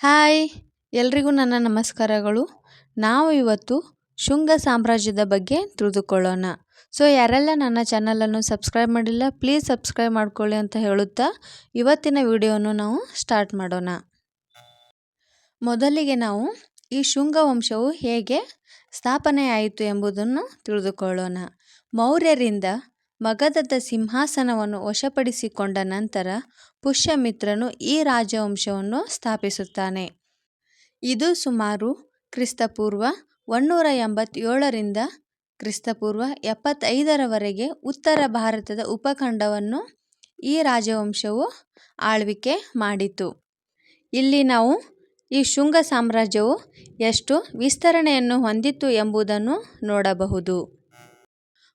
Hi, ಎಲ್ರಿಗೂ ನನ್ನ ನಮಸ್ಕಾರಗಳು. ನಾವು ಇವತ್ತು ಶುಂಗ ಸಾಮ್ರಾಜ್ಯದ ಬಗ್ಗೆ ತಿಳಿದುಕೊಳ್ಳೋಣ. ಸೊ, ಯಾರೆಲ್ಲ ನನ್ನ ಚಾನಲನ್ನು ಸಬ್ಸ್ಕ್ರೈಬ್ ಮಾಡಿಲ್ಲ, ಪ್ಲೀಸ್ ಸಬ್ಸ್ಕ್ರೈಬ್ ಮಾಡ್ಕೊಳ್ಳಿ ಅಂತ ಹೇಳುತ್ತಾ ಇವತ್ತಿನ ವಿಡಿಯೋವನ್ನು ನಾವು ಸ್ಟಾರ್ಟ್ ಮಾಡೋಣ. ಮೊದಲಿಗೆ ನಾವು ಈ ಶುಂಗ ವಂಶವು ಹೇಗೆ ಸ್ಥಾಪನೆಯಾಯಿತು ಎಂಬುದನ್ನು ತಿಳಿದುಕೊಳ್ಳೋಣ. ಮೌರ್ಯರಿಂದ ಮಗಧದ ಸಿಂಹಾಸನವನ್ನು ವಶಪಡಿಸಿಕೊಂಡ ನಂತರ ಪುಷ್ಯಮಿತ್ರನು ಈ ರಾಜವಂಶವನ್ನು ಸ್ಥಾಪಿಸುತ್ತಾನೆ. ಇದು ಸುಮಾರು ಕ್ರಿಸ್ತಪೂರ್ವ ಒನ್ನೂರ ಎಂಬತ್ತೇಳರಿಂದ ಕ್ರಿಸ್ತಪೂರ್ವ ಎಪ್ಪತ್ತೈದರವರೆಗೆ ಉತ್ತರ ಭಾರತದ ಉಪಖಂಡವನ್ನು ಈ ರಾಜವಂಶವು ಆಳ್ವಿಕೆ ಮಾಡಿತು. ಇಲ್ಲಿ ನಾವು ಈ ಶುಂಗ ಸಾಮ್ರಾಜ್ಯವು ಎಷ್ಟು ವಿಸ್ತರಣೆಯನ್ನು ಹೊಂದಿತ್ತು ಎಂಬುದನ್ನು ನೋಡಬಹುದು.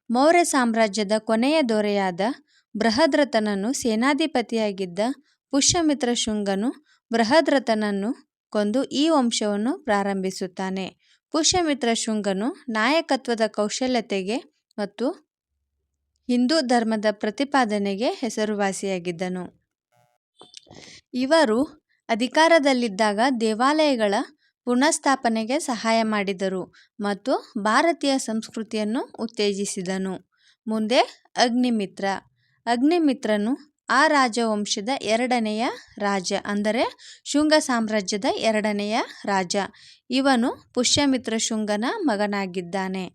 ಮೌರ್ಯ ಸಾಮ್ರಾಜ್ಯದ ಕೊನೆಯ ದೊರೆಯಾದ ಬೃಹದ್ರಥನನ್ನು ಸೇನಾಧಿಪತಿಯಾಗಿದ್ದ ಪುಷ್ಯಮಿತ್ರ ಶುಂಗನು ಬೃಹದ್ರಥನನ್ನು ಕೊಂದು ಈ ವಂಶವನ್ನು ಪ್ರಾರಂಭಿಸುತ್ತಾನೆ. ಪುಷ್ಯಮಿತ್ರ ಶುಂಗನು ನಾಯಕತ್ವದ ಕೌಶಲ್ಯತೆಗೆ ಮತ್ತು ಹಿಂದೂ ಧರ್ಮದ ಪ್ರತಿಪಾದನೆಗೆ ಹೆಸರುವಾಸಿಯಾಗಿದ್ದನು. ಇವರು ಅಧಿಕಾರದಲ್ಲಿದ್ದಾಗ ದೇವಾಲಯಗಳ ಪುನಃಸ್ಥಾಪನೆಗೆ ಸಹಾಯ ಮಾಡಿದರು ಮತ್ತು ಭಾರತೀಯ ಸಂಸ್ಕೃತಿಯನ್ನು ಉತ್ತೇಜಿಸಿದನು. ಮುಂದೆ ಅಗ್ನಿಮಿತ್ರ. ಅಗ್ನಿಮಿತ್ರನು ಆ ರಾಜವಂಶದ ಎರಡನೆಯ ರಾಜ, ಅಂದರೆ ಶುಂಗ ಸಾಮ್ರಾಜ್ಯದ ಎರಡನೆಯ ರಾಜ. ಇವನು ಪುಷ್ಯಮಿತ್ರ ಶುಂಗನ ಮಗನಾಗಿದ್ದಾನೆ.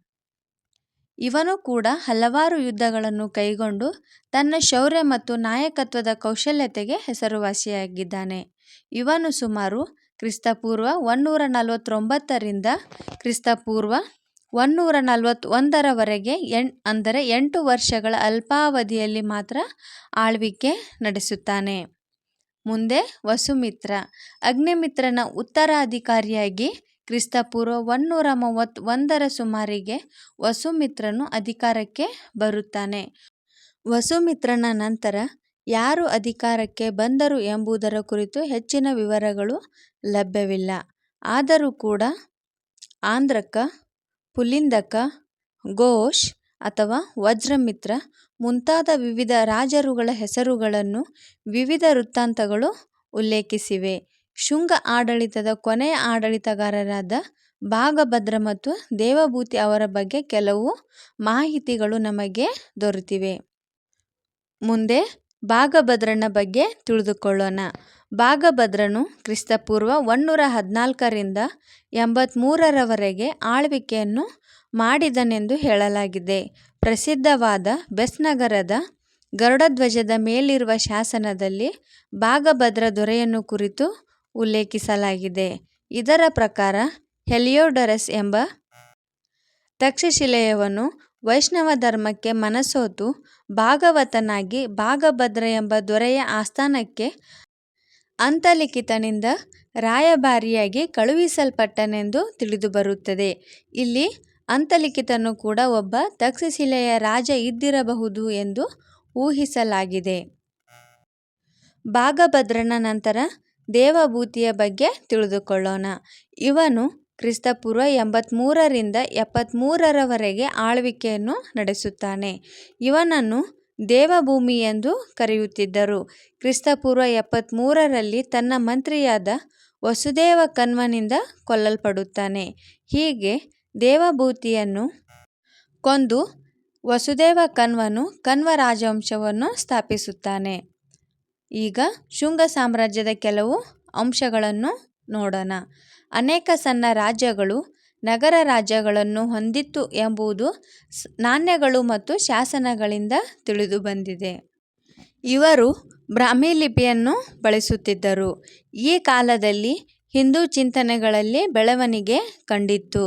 ಇವನು ಕೂಡ ಹಲವಾರು ಯುದ್ಧಗಳನ್ನು ಕೈಗೊಂಡು ತನ್ನ ಶೌರ್ಯ ಮತ್ತು ನಾಯಕತ್ವದ ಕೌಶಲ್ಯತೆಗೆ ಹೆಸರುವಾಸಿಯಾಗಿದ್ದಾನೆ. ಇವನು ಸುಮಾರು ಕ್ರಿಸ್ತಪೂರ್ವ ಒನ್ನೂರ ನಲವತ್ತೊಂಬತ್ತರಿಂದ ಕ್ರಿಸ್ತಪೂರ್ವ ಒನ್ನೂರ ನಲವತ್ತೊಂದರವರೆಗೆ ಎಣ್, ಅಂದರೆ ಎಂಟು ವರ್ಷಗಳ ಅಲ್ಪಾವಧಿಯಲ್ಲಿ ಮಾತ್ರ ಆಳ್ವಿಕೆ ನಡೆಸುತ್ತಾನೆ. ಮುಂದೆ ವಸುಮಿತ್ರ. ಅಗ್ನಿಮಿತ್ರನ ಉತ್ತರಾಧಿಕಾರಿಯಾಗಿ ಕ್ರಿಸ್ತಪೂರ್ವ ಒನ್ನೂರ ಮೂವತ್ತೊಂದರ ಸುಮಾರಿಗೆ ವಸುಮಿತ್ರನು ಅಧಿಕಾರಕ್ಕೆ ಬರುತ್ತಾನೆ. ವಸುಮಿತ್ರನ ನಂತರ ಯಾರು ಅಧಿಕಾರಕ್ಕೆ ಬಂದರು ಎಂಬುದರ ಕುರಿತು ಹೆಚ್ಚಿನ ವಿವರಗಳು ಲಭ್ಯವಿಲ್ಲ. ಆದರೂ ಕೂಡ ಆಂಧ್ರಕ, ಪುಲಿಂದಕ ಘೋಷ್ ಅಥವಾ ವಜ್ರಮಿತ್ರ ಮುಂತಾದ ವಿವಿಧ ರಾಜರುಗಳ ಹೆಸರುಗಳನ್ನು ವಿವಿಧ ವೃತ್ತಾಂತಗಳು ಉಲ್ಲೇಖಿಸಿವೆ. ಶುಂಗ ಆಡಳಿತದ ಕೊನೆಯ ಆಡಳಿತಗಾರರಾದ ಭಾಗಭದ್ರ ಮತ್ತು ದೇವಭೂತಿ ಅವರ ಬಗ್ಗೆ ಕೆಲವು ಮಾಹಿತಿಗಳು ನಮಗೆ ದೊರೆತಿವೆ. ಮುಂದೆ ಭಾಗಭದ್ರನ ಬಗ್ಗೆ ತಿಳಿದುಕೊಳ್ಳೋಣ. ಭಾಗಭದ್ರನು ಕ್ರಿಸ್ತಪೂರ್ವ ಒನ್ನೂರ ಹದಿನಾಲ್ಕರಿಂದ ಎಂಬತ್ತ್ಮೂರರವರೆಗೆ ಆಳ್ವಿಕೆಯನ್ನು ಮಾಡಿದನೆಂದು ಹೇಳಲಾಗಿದೆ. ಪ್ರಸಿದ್ಧವಾದ ಬೆಸ್ನಗರದ ಗರುಡಧ್ವಜದ ಮೇಲಿರುವ ಶಾಸನದಲ್ಲಿ ಭಾಗಭದ್ರ ದೊರೆಯನ್ನು ಕುರಿತು ಉಲ್ಲೇಖಿಸಲಾಗಿದೆ. ಇದರ ಪ್ರಕಾರ ಹೆಲಿಯೋಡರಸ್ ಎಂಬ ತಕ್ಷಶಿಲೆಯವನು ವೈಷ್ಣವ ಧರ್ಮಕ್ಕೆ ಮನಸೋತು, ಭಾಗವತನಾಗಿ ಭಾಗಭದ್ರ ಎಂಬ ದೊರೆಯ ಆಸ್ಥಾನಕ್ಕೆ ಅಂತಲಿಖಿತನಿಂದ ರಾಯಭಾರಿಯಾಗಿ ಕಳುಹಿಸಲ್ಪಟ್ಟನೆಂದು ತಿಳಿದುಬರುತ್ತದೆ. ಇಲ್ಲಿ ಅಂತಲಿಖಿತನು ಕೂಡ ಒಬ್ಬ ತಕ್ಷಶಿಲೆಯ ರಾಜ ಇದ್ದಿರಬಹುದು ಎಂದು ಊಹಿಸಲಾಗಿದೆ. ಭಾಗಭದ್ರನ ನಂತರ ದೇವಭೂತಿಯ ಬಗ್ಗೆ ತಿಳಿದುಕೊಳ್ಳೋಣ. ಇವನು ಕ್ರಿಸ್ತಪೂರ್ವ ಎಂಬತ್ತ್ಮೂರರಿಂದ ಎಪ್ಪತ್ತ್ಮೂರರವರೆಗೆ ಆಳ್ವಿಕೆಯನ್ನು ನಡೆಸುತ್ತಾನೆ. ಇವನನ್ನು ದೇವಭೂಮಿ ಎಂದು ಕರೆಯುತ್ತಿದ್ದರು. ಕ್ರಿಸ್ತಪೂರ್ವ ಎಪ್ಪತ್ತ್ಮೂರರಲ್ಲಿ ತನ್ನ ಮಂತ್ರಿಯಾದ ವಸುದೇವ ಕನ್ವನಿಂದ ಕೊಲ್ಲಲ್ಪಡುತ್ತಾನೆ. ಹೀಗೆ ದೇವಭೂತಿಯನ್ನು ಕೊಂದು ವಸುದೇವ ಕನ್ವನು ಕನ್ವ ರಾಜವಂಶವನ್ನು ಸ್ಥಾಪಿಸುತ್ತಾನೆ. ಈಗ ಶುಂಗ ಸಾಮ್ರಾಜ್ಯದ ಕೆಲವು ಅಂಶಗಳನ್ನು ನೋಡೋಣ. ಅನೇಕ ಸಣ್ಣ ರಾಜ್ಯಗಳು ನಗರ ರಾಜ್ಯಗಳನ್ನು ಹೊಂದಿತ್ತು ಎಂಬುದು ನಾಣ್ಯಗಳು ಮತ್ತು ಶಾಸನಗಳಿಂದ ತಿಳಿದು ಬಂದಿದೆ. ಇವರು ಬ್ರಾಹ್ಮಿ ಲಿಪಿಯನ್ನು ಬಳಸುತ್ತಿದ್ದರು. ಈ ಕಾಲದಲ್ಲಿ ಹಿಂದೂ ಚಿಂತನೆಗಳಲ್ಲಿ ಬೆಳವಣಿಗೆ ಕಂಡಿತ್ತು.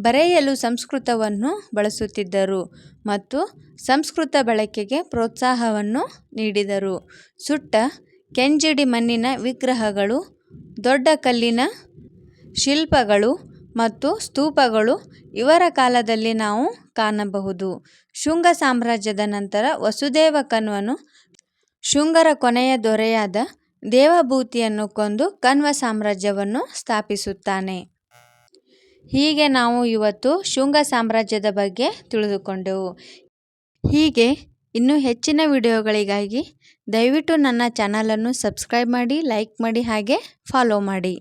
ಬರೆಯಲು ಸಂಸ್ಕೃತವನ್ನು ಬಳಸುತ್ತಿದ್ದರು ಮತ್ತು ಸಂಸ್ಕೃತ ಬಳಕೆಗೆ ಪ್ರೋತ್ಸಾಹವನ್ನು ನೀಡಿದರು. ಸುಟ್ಟ, ಕೆಂಜಿಡಿ ಮಣ್ಣಿನ ವಿಗ್ರಹಗಳು, ದೊಡ್ಡ ಕಲ್ಲಿನ ಶಿಲ್ಪಗಳು ಮತ್ತು ಸ್ತೂಪಗಳು ಇವರ ಕಾಲದಲ್ಲಿ ನಾವು ಕಾಣಬಹುದು. ಶುಂಗ ಸಾಮ್ರಾಜ್ಯದ ನಂತರ ವಸುದೇವ ಕಣ್ವನು ಶುಂಗರ ಕೊನೆಯ ದೊರೆಯಾದ ದೇವಭೂತಿಯನ್ನು ಕೊಂದು ಕಣ್ವ ಸಾಮ್ರಾಜ್ಯವನ್ನು ಸ್ಥಾಪಿಸುತ್ತಾನೆ. ಹೀಗೆ ನಾವು ಇವತ್ತು ಶುಂಗ ಸಾಮ್ರಾಜ್ಯದ ಬಗ್ಗೆ ತಿಳಿದುಕೊಂಡೆವು. ಹೀಗೆ ಇನ್ನೂ ಹೆಚ್ಚಿನ ವಿಡಿಯೋಗಳಿಗಾಗಿ ದಯವಿಟ್ಟು ನನ್ನ ಚಾನಲನ್ನು ಸಬ್ಸ್ಕ್ರೈಬ್ ಮಾಡಿ, ಲೈಕ್ ಮಾಡಿ ಹಾಗೆ ಫಾಲೋ ಮಾಡಿ.